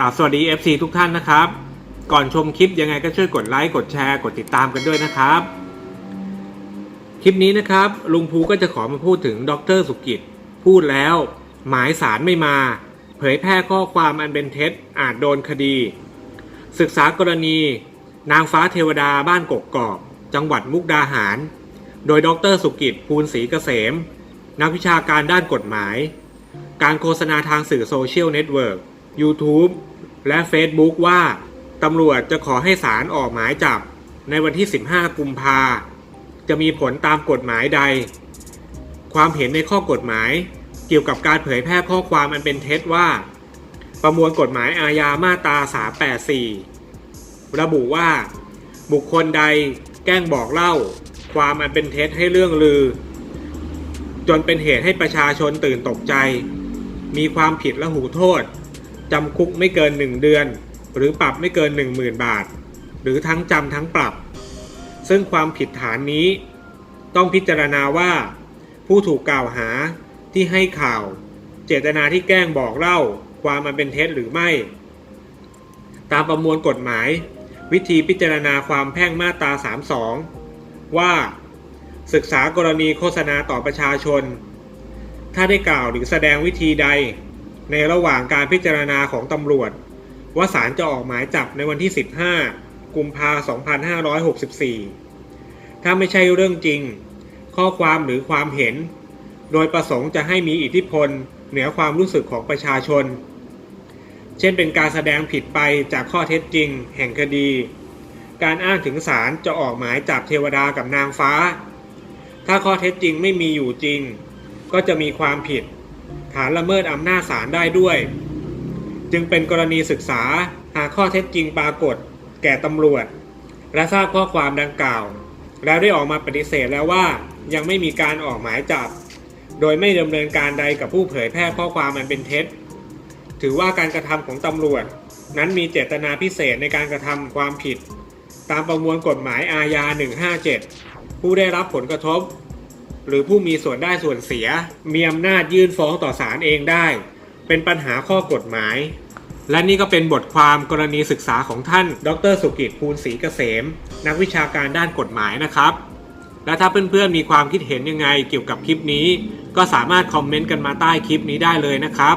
กราบสวัสดี FC ทุกท่านนะครับ ก่อนชมคลิปยังไงก็ช่วยกดไลค์กดแชร์กดติดตามกันด้วยนะครับ คลิปนี้นะครับลุงภูก็จะขอมาพูดถึงดรสุกิจ พูดแล้ว หมายสารไม่มา เผยแพร่ข้อความอันเป็นเท็จอาจโดนคดี ศึกษากรณี นางฟ้าเทวดาบ้านกกกอกจังหวัดมุกดาหาร โดยดรสุกิจภูลศรีเกษม นักวิชาการด้านกฎหมาย การโฆษณาทางสื่อโซเชียลเน็ตเวิร์ก YouTube และ Facebook ว่าตำรวจจะขอให้ศาลออกหมายจับในวันที่ 15 กุมภาจะมีผลตามกฎหมายใด ความเห็นในข้อกฎหมาย เกี่ยวกับการเผยแพร่ข้อความอันเป็นเท็จว่า ประมวลกฎหมายอาญามาตรา 384 ระบุว่า บุคคลใดแกล้งบอกเล่า ความอันเป็นเท็จให้เรื่องลือ จนเป็นเหตุให้ประชาชนตื่นตกใจ มีความผิดและหูโทษ จำคุกไม่เกิน 1 เดือน หรือปรับไม่เกิน 10,000 บาท หรือทั้งจำทั้งปรับ ซึ่งความผิดฐานนี้ ต้องพิจารณาว่า ผู้ถูกกล่าวหาที่ให้ข่าว เจตนาที่แกล้งบอกเล่า ความมันเป็นเท็จหรือไม่ ตามประมวลกฎหมาย วิธีพิจารณาความแพ่งมาตรา 32 ว่า ศึกษากรณีโฆษณาต่อประชาชน ถ้าได้กล่าวหรือแสดงวิธีใด ในระหว่างการพิจารณาของตำรวจ ว่าศาลจะออกหมายจับในวันที่ 15 กุมภา2564 ถ้าไม่ใช่เรื่องจริง ข้อความหรือความเห็น โดยประสงค์จะให้มีอิทธิพลเหนือความรู้สึกของประชาชน เช่นเป็นการแสดงผิดไปจากข้อเท็จจริง แห่งคดี การอ้างถึงศาลจะออกหมายจับเทวดากับนางฟ้า ถ้าข้อเท็จจริงไม่มีอยู่จริง ก็จะมีความผิด ฐานละเมิดอำนาจศาลได้ด้วย จึงเป็นกรณีศึกษาหาข้อเท็จจริงปรากฏ แก่ตำรวจ และทราบข้อความดังกล่าว แล้วได้ออกมาปฏิเสธแล้วว่ายังไม่มีการออกหมายจับ โดยไม่ดำเนินการใดกับผู้เผยแพร่ข้อความมันเป็นเท็จ ถือว่าการกระทำของตำรวจ นั้นมีเจตนาพิเศษในการกระทำความผิด ตามประมวลกฎหมายอาญา 157 ผู้ได้รับผลกระทบ หรือผู้มีส่วนได้ส่วนเสีย มีอำนาจยื่นฟ้องต่อศาลเองได้ เป็นปัญหาข้อกฎหมาย และนี่ก็เป็นบทความกรณีศึกษาของท่าน ดรสุกิจภูลศรีเกษม นักวิชาการด้านกฎหมายนะครับ และถ้าเพื่อนๆมีความคิดเห็นยังไงเกี่ยวกับคลิปนี้ ก็สามารถคอมเมนต์กันมาใต้คลิปนี้ได้เลยนะครับ